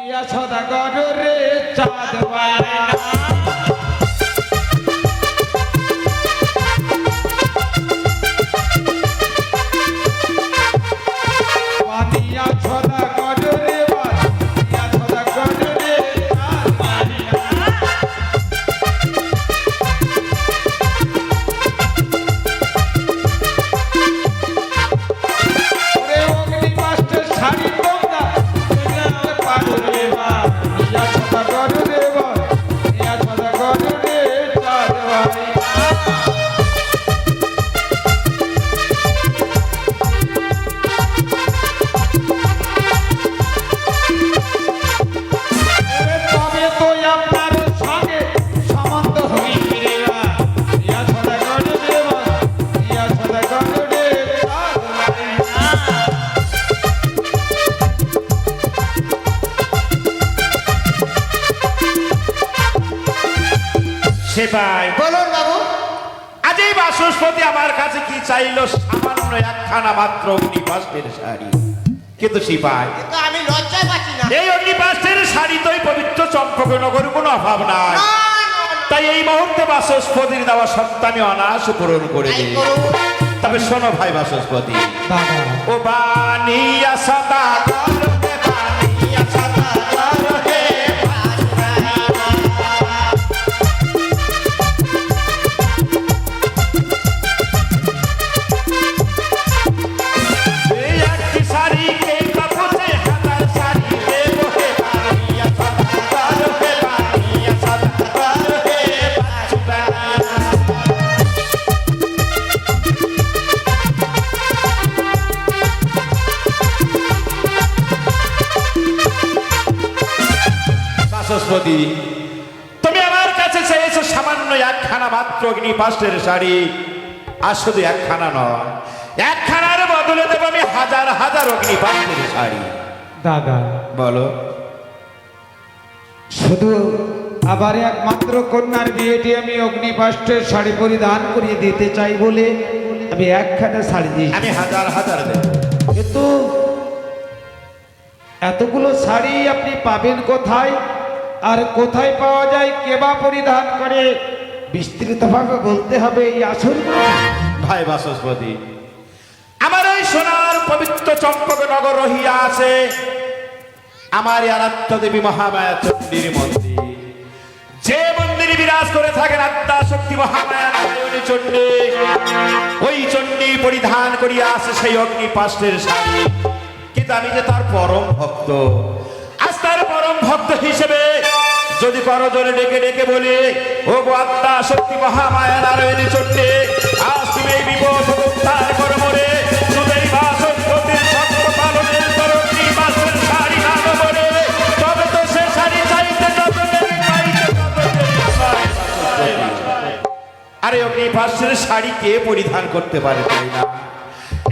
ইয়া সদাগর রে চাঁদ বায়না পানিয়া সেপাই বলুন বাবু। আজ এই বাসস্পতি আমার কাছে কি চাইলো? সামান্য একখানা মাত্র অগ্নিপাস্টের শাড়ি। কিন্তু সিপাই কিন্তু আমি লজ্জায় পাচ্ছি না। এই অগ্নিপাস্টের শাড়ি তো পবিত্র চম্পকনগর কোনো অভাব নাই। তাই এই মুহূর্তে বাসস্পতির দেওয়া সত্য আমি অনায়াস পূরণ করে দিই। তবে শোনো ভাই বাসস্পতি। দাদা ও বানিয়া সদা বাচস্পতি তুমি আমার কাছে চেয়েছো সামান্য একখানা মাত্র অগ্নিপাস্টের শাড়ি। আর শুধু একখানা নয় একখানার বদলে দেবো আমি হাজার হাজার অগ্নিপাস্টের শাড়ি। দাদা। বলো। শুধু আবার একমাত্র কন্যার বিয়েটি আমি অগ্নিপাষ্টের শাড়ি পরিধান করিয়ে দিতে চাই বলে আমি একখানা শাড়ি দিই আমি হাজার হাজার দেবো। কিন্তু এতগুলো শাড়ি আপনি পাবেন কোথায়? আর কোথায় পাওয়া যায় কেবা পরিধান করে? বিস্তৃতভাবে বলতে হবে এই আসল ভাই বাচস্পতি আমার এই সোনার পবিত্র চম্পক নগর রহিয়া আছে। আমার আরাধ্য দেবী মহামায়া চণ্ডীর মন্দির। যে মন্দিরে বিরাজ করে থাকেন আত্মা শক্তি মহামায়া নারায়ণী চণ্ডী, ওই চণ্ডী পরিধান করিয়া আছে সেই অগ্নি পাশের শাড়ি। কিন্তু আমি যে তার পরম ভক্ত আজ তার পরম ভক্ত হিসেবে যদি করজনে ডেকে ডেকে বলি, ও গো আত্মা শক্তি মহামায়া নারায়ণী চণ্ডী আজ তুমি এই বিপদ করো শাড়ি। আরে অগ্নিপাশের শাড়ি কে পরিধান করতে পারে তাই না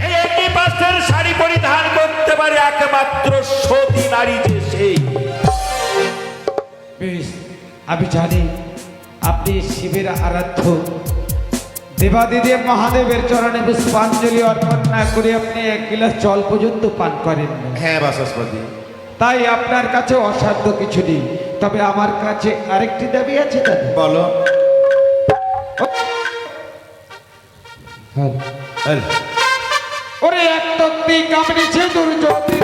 এই অগ্নিপাশের শাড়ি পরিধান করতে পারে একমাত্র সতী নারী যে বেশ আমি জানি আপনি শিবের আরাধ্য। দেবাদিদেব মহাদেবের চরণে পুষ্পাঞ্জলি অর্পণ না করে আপনি এক গিলাস জল পর্যন্ত পান করেন হ্যাঁ বাসস্পতি। তাই আপনার কাছে অসাধ্য কিছু নেই। তবে আমার কাছে আরেকটি দাবি আছে দাদা বলো। ওরে এক তক্তি কামড়ি সিঁদুর যদি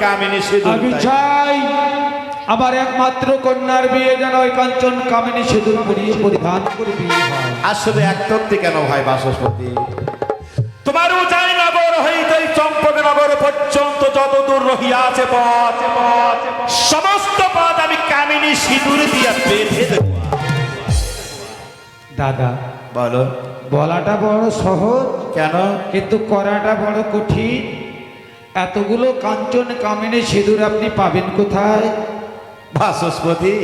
কামিনী আমি চাই আমার একমাত্র কন্যার বিয়ে যেন ওই কাঞ্চন কামিনী সিঁদুর পরিয়ে পরিধান করে বিয়ে কেন ভাই বাসস্পতি? তোমার উজাই নগর হইতে চম্পক নগর পর্যন্ত যত দূর রহিয়াছে পথ সমস্ত পথ আমি কামিনী সিঁদুর দিয়া বেঁধে দেব। দাদা বলো। বলাটা বড় সহজ কেন? কিন্তু করাটা বড় কঠিন। এতগুলো কাঞ্চন কামিনী সিঁদুর আপনি পাবেন কোথায়? বাসস্পতি,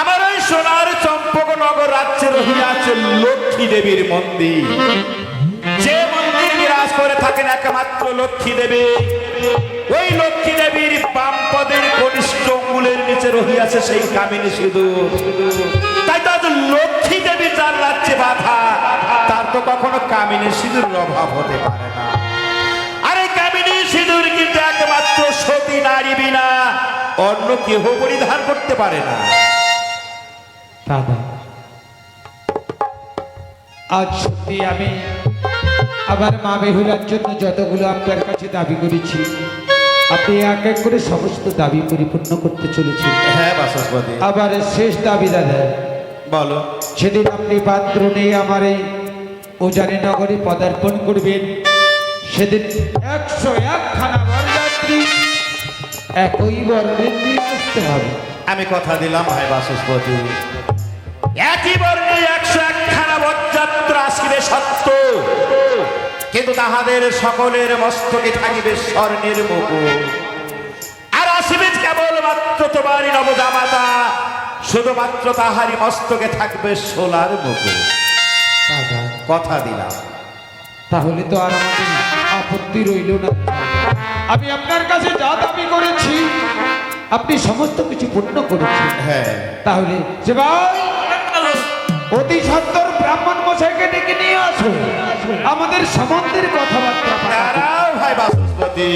আমার ওই সোনার চম্পক নগর রাজ্যে রহিয়াছে লক্ষ্মী দেবীর মন্দির। যে মন্দির বিরাজ করে থাকেন একমাত্র লক্ষ্মী দেবী, ওই লক্ষ্মী দেবীর বাম পদের কনিষ্ঠ অঙ্গুলের নিচে রহিয়াছে সেই কামিনী সিঁদুর। তাই তো লক্ষ্মী দেবী যার রাজ্যে বাধা, তার তো কখনো কামিনী সিঁদুরের অভাব হতে পারে না। সিঁদুর কিন্তু একমাত্র সতী নারী বিনা। অন্য কেহ পরিধান করতে পারে না। দাদা আজ সত্যি আমি আমার মা বেহুলার জন্য যতগুলো আপনার কাছে দাবি করেছি আপনি এক এক করে সমস্ত দাবি পরিপূর্ণ করতে চলেছেন। হ্যাঁ বাসস্পতি। আবার শেষ দাবি দাদা বলো। সেদিন আপনি পাত্র নিয়ে আমার এই উজানি নগরে পদার্পণ করবেন। সেদিন একশো একখানা বরযাত্রী একই বর্ণের নিয়ে আসতে হবে। আমি কথা দিলাম ভাই বাসস্পতি। একই বর্ণে একশো একখানা বরযাত্রা আসিবে সত্য। কিন্তু তাহাদের সকলের মস্তকে থাকিবে স্বর্ণের মুকুট। আর আসিবে কেবলমাত্র তোমারই নবজামাতা শুধুমাত্র তাহারই মস্তকে থাকবে সোলার মুকুট। কথা দিলাম। তাহলে তো আর আমাদের আপত্তি রইল না। আমি আপনার কাছে যা দাবি করেছি আপনি সমস্ত কিছু পূর্ণ করেছেন। হ্যাঁ। তাহলে যে ভাই অতি সত্তর ব্রাহ্মণ মশাইকে ডেকে নিয়ে আসো আমাদের সম্বন্ধের কথাবার্তা ভাই বাসস্পতি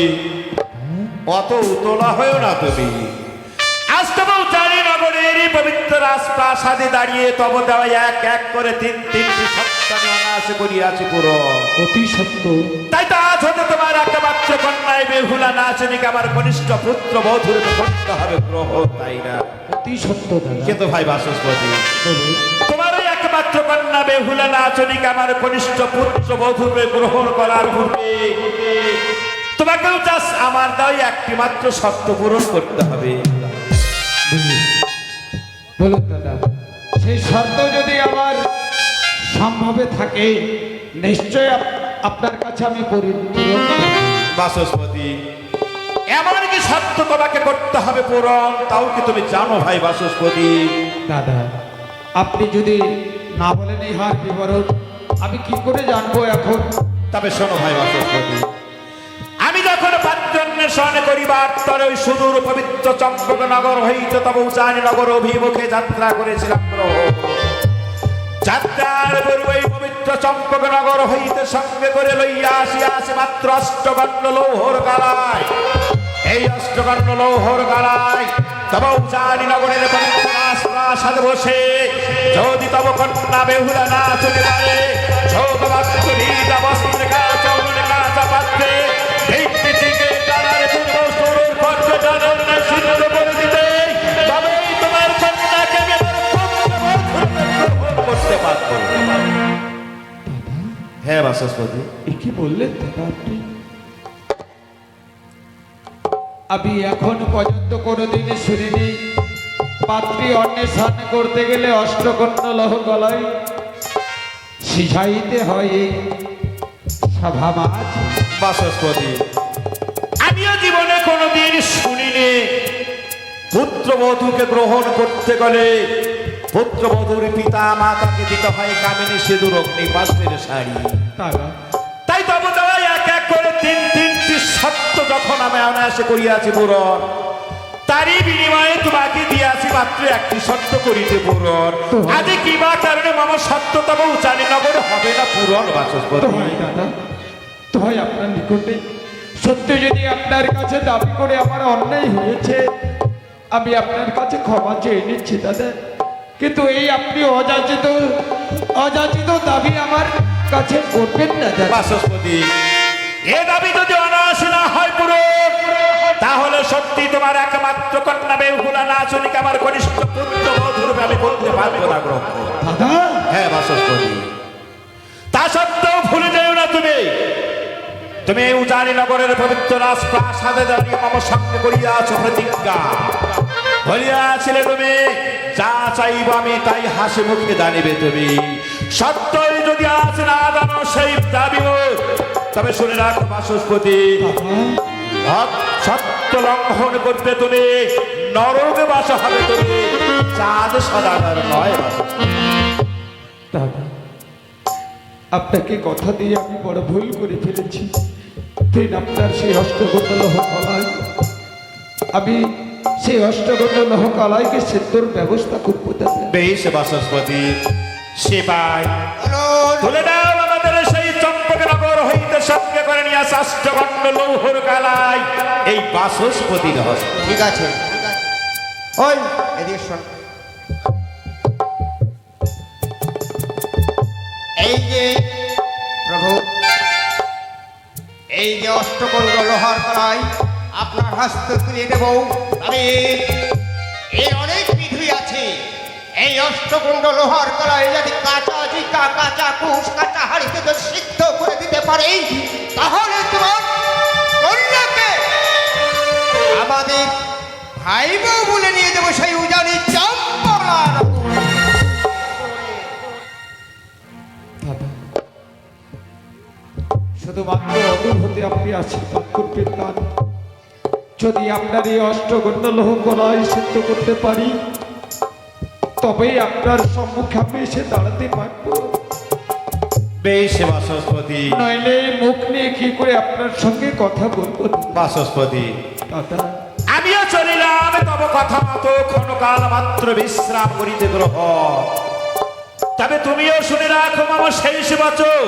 অত উতলা হয়েও না তুমি। তবু জানি নগরেরই পবিত্র রাজপ্রাসাদে দাঁড়িয়ে তব দেওয়া এক এক করে তিন তিনটি সন্তান অনায়াসে করিয়াছি পুরো অতি সত্য তাই তো আজ হতে তোমার একমাত্র কন্যায় বেহুলা নাচনিকে আমার কনিষ্ঠ পুত্র বধুরে তো করতে হবে গ্রহ তাই না অতি সত্য দাদা কিন্তু ভাই বাসস্পতি। তোমার একমাত্র কন্যা বেহুলা নাচনিকে আমার কনিষ্ঠ পুত্র বধূকে গ্রহণ করার পূর্বে তোমাকেও চাস আমার দাও একটি মাত্র শর্ত পূরণ করতে হবে। বলুন দাদা সেই শর্ত যদি আমার সম্ভবে থাকে নিশ্চয় আপনার কাছে আমি। বাসস্পতি এমন কি শর্ত তোমাকে করতে হবে পূরণ? তাও কি তুমি জানো ভাই বাসস্পতি? দাদা আপনি যদি না বলেন ইহার বিবরণ আমি কি করে জানব এখন? তবে শোনো ভাই বাসস্পতি পাত্রন্বেষণ করিবার তরে ওই সুদূর পবিত্র চম্পক নগর হইতে তব উচানি নগর অভিমুখে যাত্রা করেছিলাম যাত্রার পূর্বে পবিত্র চম্পক নগর হইতে সঙ্গে করে লইয়া আসিয়া আসি মাত্র অষ্টগণ্ড লৌহর গালায় এই অষ্টগণ্ড লৌহর গালায় তব উচানি নগরের রাজপ্রাসাদ বসে। যদি তব কন্যা বেহুলা না চলে পারে চৌকবাস্তুরীতা বস্ত্রে কাঁচা উনুনে কাঁচা পাত্রে বাসস্পতি এ কি বললেন দাদা আপনি আমি এখন পর্যন্ত কোনোদিন শুনিনি। পাত্রী অন্বেষণ করতে গেলে অষ্টকন্য লহ গলায় সিঝাইতে হয় এই সভা মাছ বাসস্পতি আমিও জীবনে কোনোদিন শুনিনি। পুত্রবধূকে গ্রহণ করতে গেলে পুত্রবধূর পিতা মাতাকে দিতে হয় কামিনী সিঁদুর অগ্নিপাত্রের শাড়ি। তারা তাই তব দেওয়া এক এক করে তিন তিনটি সত্য যখন আমি অনায়াসে করিয়াছি পূরণ তারই বিনিময়ে তোমাকে দিয়াছি মাত্র একটি সত্য করিতে পূরণ আজ কিবা কারণে মামা সত্য তবে উচানি নগর হবে না পূরণ তো বাচস্পতি হয় দাদা তো হয় আপনার নিকটে সত্যি যদি আপনার কাছে দাবি করে আমার অন্যায় হয়েছে আমি আপনার কাছে ক্ষমা চেয়ে নিচ্ছি দাদা। কিন্তু এই আপনি অযাচিত অযাচিত দাবি আমার কাছে করবেন না দাদা বাচস্পতি এ দাবি যদি অনায়াসে না হয় পুরো তাহলে সত্যি তোমার একমাত্র কন্যা বেহুলা নাচনিকে আমার পুত্র বধূরূপে আমি করতে পারব না গ্রহণ দাদা? হ্যাঁ বাচস্পতি তা সত্ত্বেও ভুলে যেও না তুমি। তুমি উজানি নগরের পবিত্র রাজপ্রাসাদে দাঁড়িয়ে আমার সঙ্গে করিয়াছ প্রতিজ্ঞা। বলিয়াছিলে তুমি যা চাইব আমি তাই হাসি মুখে জানিবে তুমি। সত্যই যদি আজ না জানো সেই দাবি তবে শুনে রাখো বাচস্পতি হক সত্য লঙ্ঘন করতে তুমি নরকে বাস হবে তুমি চাঁদ সদাগর নয় আপনাকে কথা দিয়ে আমি বড় ভুল করে ফেলেছি। দিন আপনার সেই অষ্টগত লহ কলাই। আমি সেই অষ্টগত লহ কলাইকে সেদ্ধর ব্যবস্থা করব বেশ বাচস্পতি তুলে দাও আমাদের সেই চম্পকনগর হইতে সঙ্গে করে নিয়ে লৌহর এই বাচস্পতির হস্ত ঠিক আছে। এই যে, প্রভু, এই যে লোহার আপনার হস্ত তুলে দেব। আমি এর অনেক এই অষ্টকুণ্ড লোহার কলাই যদি কাঁচা জিকা, কাঁচা কুশ, কাঁচা হাড়িতে যদি সিদ্ধ করে দিতে পারে, তাহলে তোমার কন্যাকে আমাদের ভাই বউ বলে নিয়ে যাব সেই উজানি চম্পলার দাদা শুধুমাত্র আপনি যদি আপনার এই অষ্টগণ্য লোহ কলাই সিদ্ধ করতে পারি তবেই আপনার সম্মুখে আমি এসে দাঁড়াতে পারব। বেশ বাচস্পতি নইলে মুখ নিয়ে কি করে আপনার সঙ্গে কথা বলব? বাচস্পতি দাদা। আমিও চলিলাম তব কথা মতো ক্ষণকাল মাত্র বিশ্রাম করিতে গ্রহ। তবে তুমিও শুনে রাখো মামা শেষ বছর।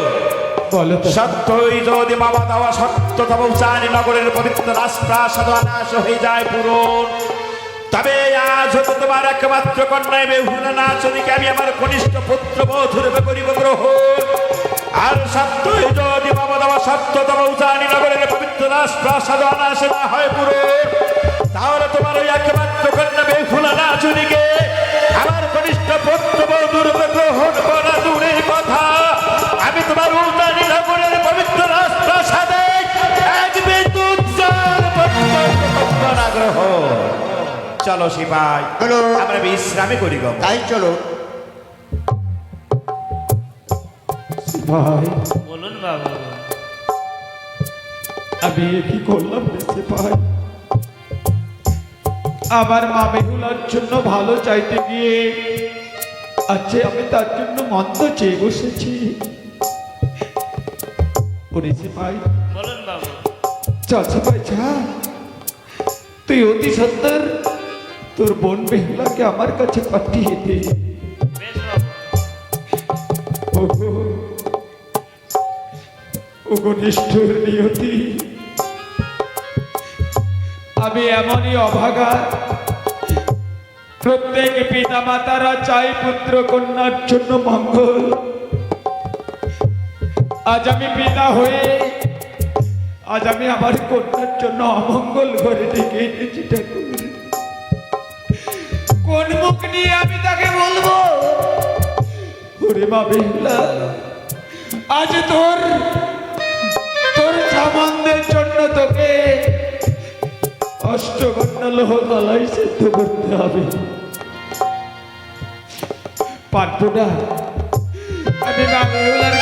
সত্যই যদি মামা দেওয়া সত্য তব উচানি নগরের পবিত্র রাজপ্রাসাদ অনাশ হয়ে যায় পূরণ। তবে আজ তোমার একমাত্র কন্যায় বেহুলা নাচনিকে আমি আমার কনিষ্ঠ পুত্র বধুরূপে করিব গ্রহণ আর সত্যই যদি দেওয়া সত্য তব উচানি নগরের পবিত্র রাজপ্রাসাদ অনাশ না হয় পূরণ তাহলে তোমার ওই একমাত্র কন্যা বেহুলা নাচনিকে আমার কনিষ্ঠ পুত্র বধুরূপে গ্রহণ করা দূরের কথা। আমি তোমার উল্টানি নগরের পবিত্র রাজপ্রাসাদে এক বিদ্যুৎ আগ্রহ। চলো সিপাই। চলো। আমরা বিশ্রামে করি গো তাই চলো। ভাই বলুন বাবু। আমি কি করলাম ভাই আমার মা বেহুলার জন্য ভালো চাইতে গিয়ে আজকে আমি তার জন্য মন্দ চেয়ে বসেছি। পড়েছে ভাই বলুন বাবু। চল ভাই যা তুই অতি সত্তর। তোর বোন বেহুলাকে আমার কাছে পাঠিয়ে দে। নিয়তি। আমি এমনই অভাগা। প্রত্যেক পিতা মাতারা চাই পুত্র কন্যার জন্য মঙ্গল। আজ আমি পিতা হয়ে, আজ আমি আমার কন্যার জন্য অমঙ্গল করে ডেকে এনেছি ঠাকুর। মুখ নিয়ে আমি তাকে বলব। ওরে মা আজ তোর তোর সামান্যের জন্য তোকে অষ্টগণ্য লোহ গলায় সিদ্ধ করতে হবে। পারব না আমি মা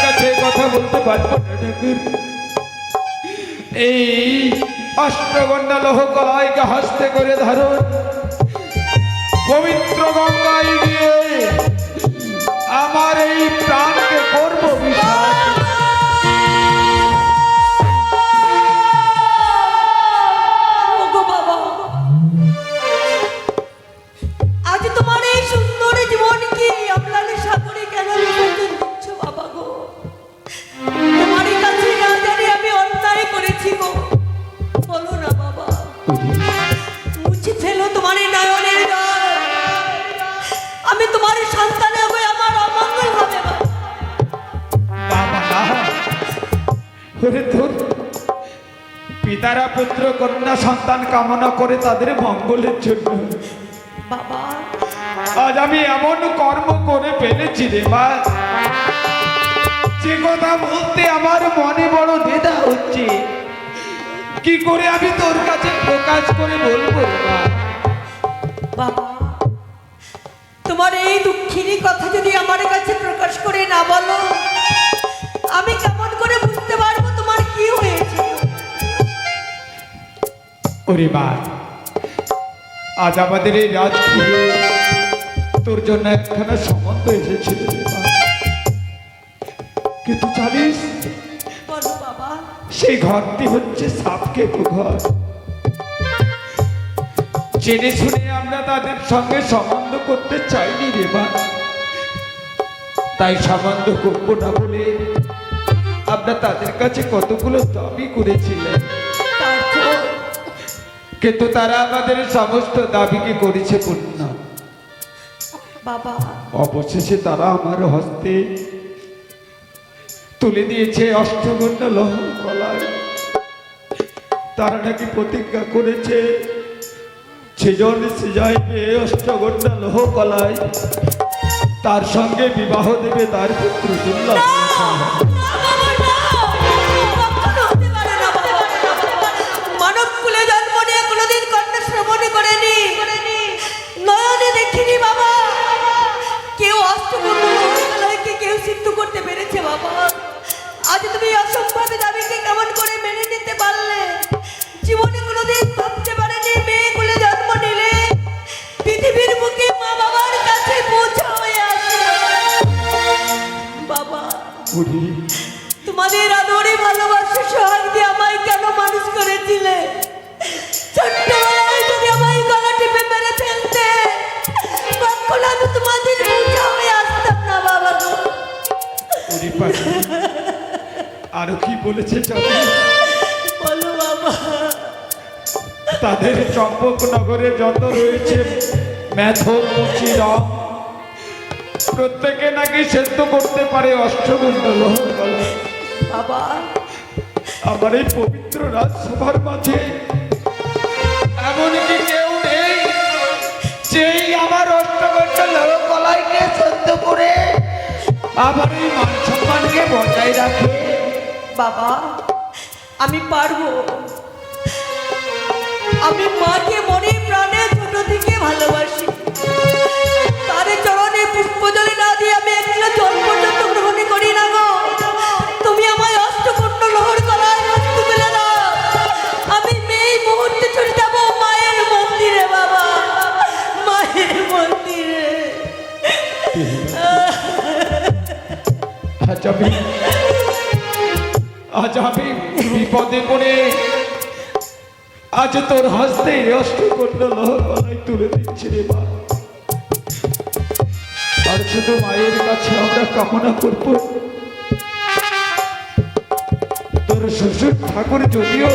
কাছে কথা বলতে পারব না এই অষ্টগণ্য লোহ কলাইকে হস্তে করে ধারণ পবিত্র গঙ্গায় গিয়ে আমার এই প্রাণকে করব বিশাল। পিতারা পুত্র কন্যা সন্তান কামনা করে তাদের মঙ্গলের জন্য। বাবা। আজ আমি এমন কর্ম করে ফেলেছি রে মা। যে কথা বলতে আমার মনে বড় দ্বিধা হচ্ছে। কি করে আমি তোর কাছে প্রকাশ করে বলব বাবা তোমার এই দুঃখিনী কথা যদি আমার কাছে প্রকাশ করে না বলো আমি কেমন করে বুঝতে পারব? ওরে মা আজ আমাদের এই রাজপুরে তোর জন্য একখানা সম্বন্ধ এসেছিল কিন্তু জানিস? সেই ঘরটি হচ্ছে সাপকে ঘর জেনে শুনে আমরা তাদের সঙ্গে সম্বন্ধ করতে চাইনি রে মা। তাই সম্বন্ধ করব না বলে আমরা তাদের কাছে কতগুলো দাবি করেছিলেন তারপর কিন্তু তারা আমাদের সমস্ত দাবিকে করেছে পূর্ণ। বাবা। অবশেষে তারা আমার হস্তে তুলে দিয়েছে অষ্টগণ্ড লহ কলায়। তারা নাকি প্রতিজ্ঞা করেছে সেজন সে যাইবে অষ্টগণ্ড লহ কলায় তার সঙ্গে বিবাহ দেবে তার পুত্র দুর্লভ সিদ্ধ করতে পেরেছে বাবা। আজ তুমি অসম্ভব দাবিকে কেমন করে মেনে নিতে পারলে? জীবনে কোনোদিন ভাবতে পারেনি মেয়ে কুলে জন্ম নিলে। পৃথিবীর মুখে মা বাবার কাছে পৌঁছা হয়ে আসে বাবা তোমাদের আদরে ভালোবাসা সোহাগ দিয়ে আমায় বলেছে জানো বলো বাবা। তাদের চম্পকনগরে যত রয়েছে মেথর মুচি রং প্রত্যেকে নাকি সেদ্ধ করতে পারে অষ্টগুণ্ড বাবা। আমার এই পবিত্র রাজসভার মাঝে এমনকি কেউ নেই যেই আমার অষ্টগুণ্ড কলাইকে সেদ্ধ করে আমার এই মান সম্মানকে বজায় রাখে। বাবা, আমি পারব। আমি মাকে মনে প্রাণে ছোট থেকে ভালোবাসি। তার চরণে পুষ্পজলি না দিয়ে আমি আজ আমি বিপদে পড়ে। আজ তোর হস্তে অষ্টকন্যা লহকলাই তুলে দিচ্ছে রে মা। আর শুধু মায়ের কাছে আমরা কামনা করব। তোর শ্বশুর ঠাকুর যদিও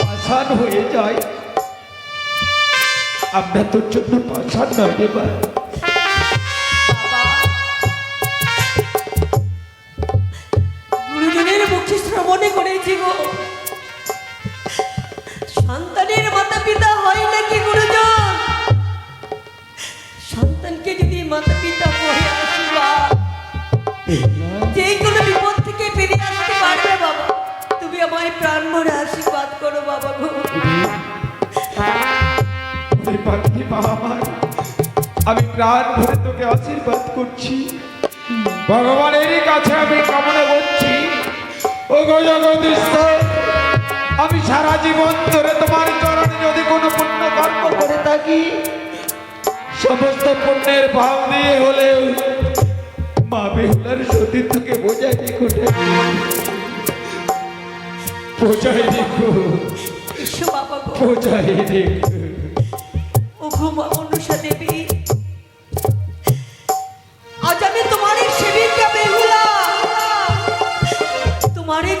পাষাণ হয়ে যায়, আমরা তোর জন্য পাষাণ নয় রে মা। মাতা পিতা যে কোনো বিপদ থেকে বেরিয়ে আসতে পারবে বাবা। তুমি আমায় প্রাণ ভরে আশীর্বাদ করো বাবা গো। আমি প্রাণ ভরে তোকে আশীর্বাদ করছি। ভগবানের কাছে আমি কামনা করছি। ও গো জগদীশ্বর আমি সারা জীবন ধরে তোমার চরণে যদি কোনো পুণ্য কর্ম করে থাকি সমস্ত পুণ্যের ভাব দিয়ে হলেও মা বেহুলার সতীর্থকে বাবা বোঝাই রেখো ও ঘুমা অনুষা দেবী। আজ আমি তোমারই সেবিকা বেহুলা। তোমারই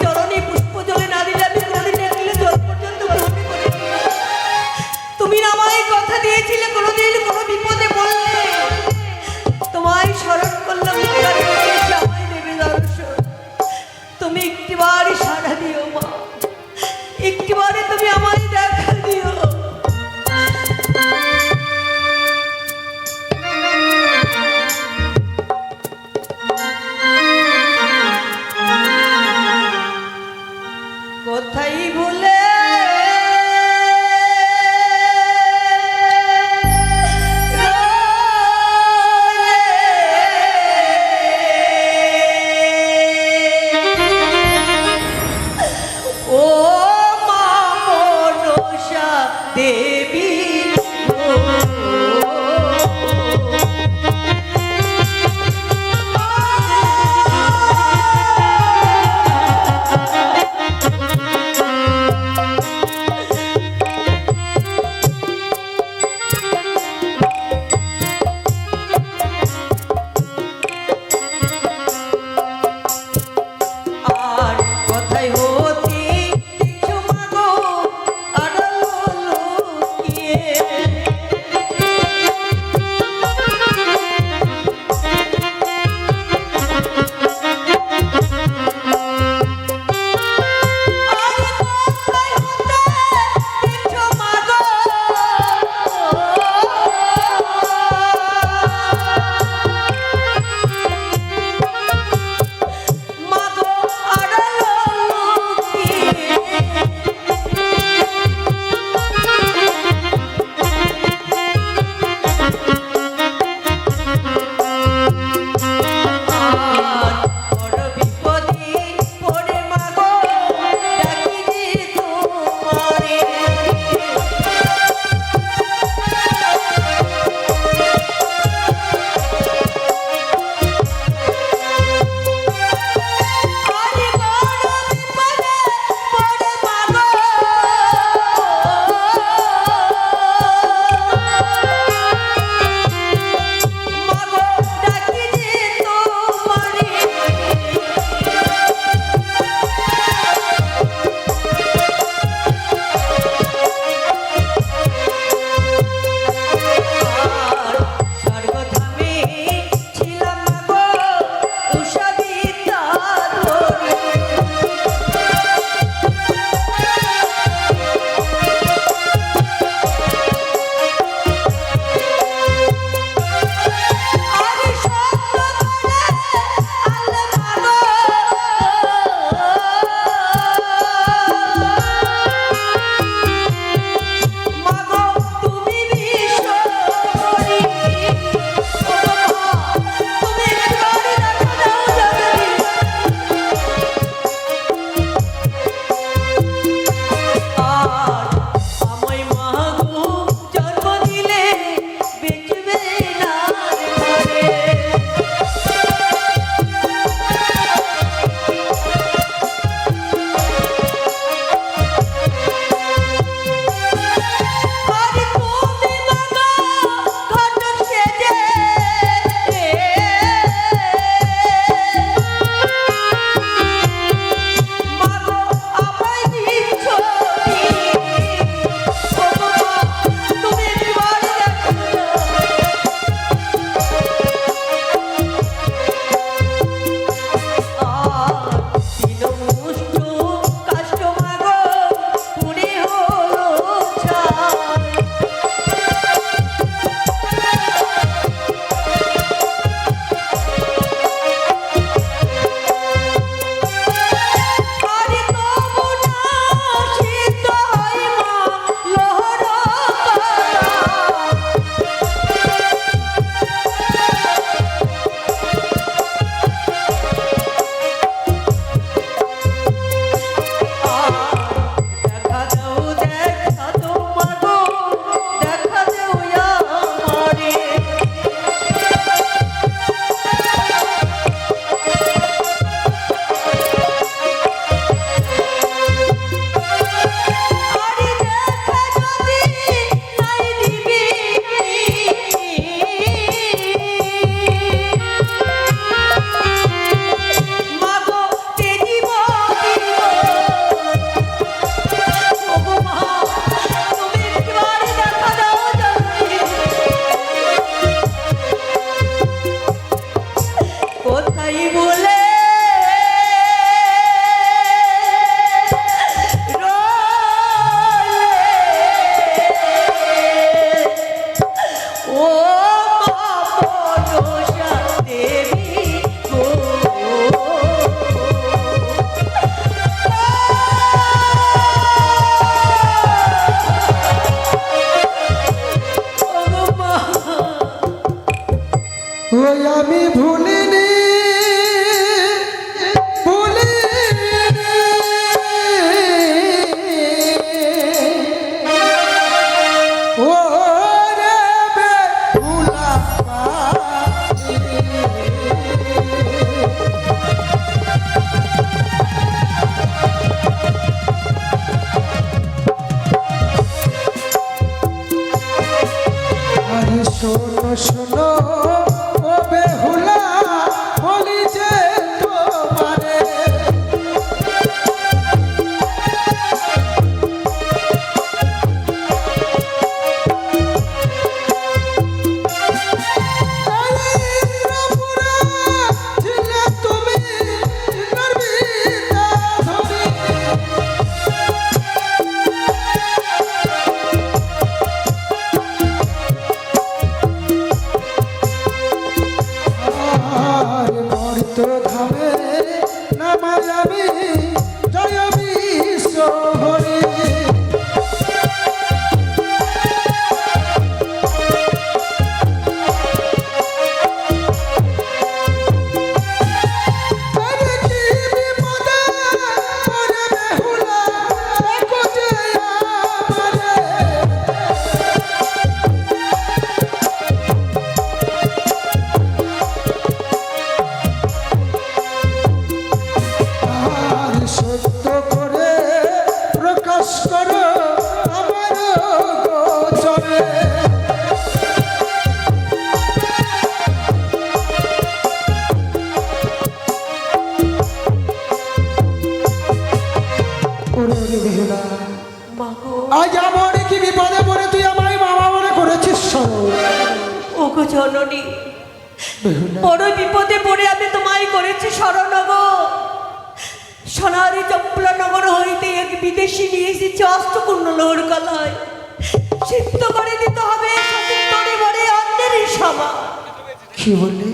কি বললি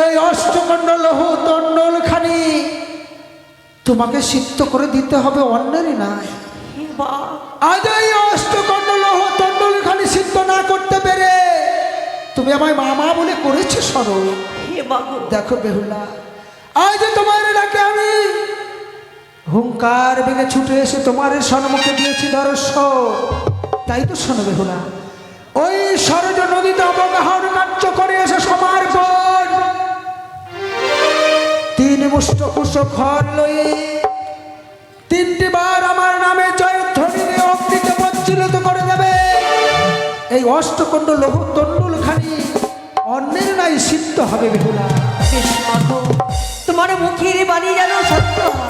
এই অষ্টকণ্ড লৌহ তন্ডল খানি তোমাকে সিদ্ধ করে দিতে হবে অন্যেরই নাই আজ এই অষ্টকণ্ড লৌহ তন্ডল খানি সিদ্ধ না করতে পেরে তুমি আমায় মামা বলে করেছ সরল হে দেখো বেহুলা আজ তোমার ডাকে আমি হুঙ্কার বেগে ছুটে এসে তোমার সন্মুখে দিয়েছি দর্শ তাই তো শোনো বেহুলা ওই সরজ নদীতে অবগাহন কার্য করে এসে সমার পর তিন মুষ্ট কুশ খর লয়ে তিনটি বার আমার নামে জয়ধ্বনি দিয়ে অগ্নিকে প্রজ্বলিত করে দেবে। এই অষ্টকণ্ড লৌহ তন্ডুল খানি অন্যের নাই সিদ্ধ হবে বেহুলা। তোমার মুখের বাণী যেন সত্য হয়।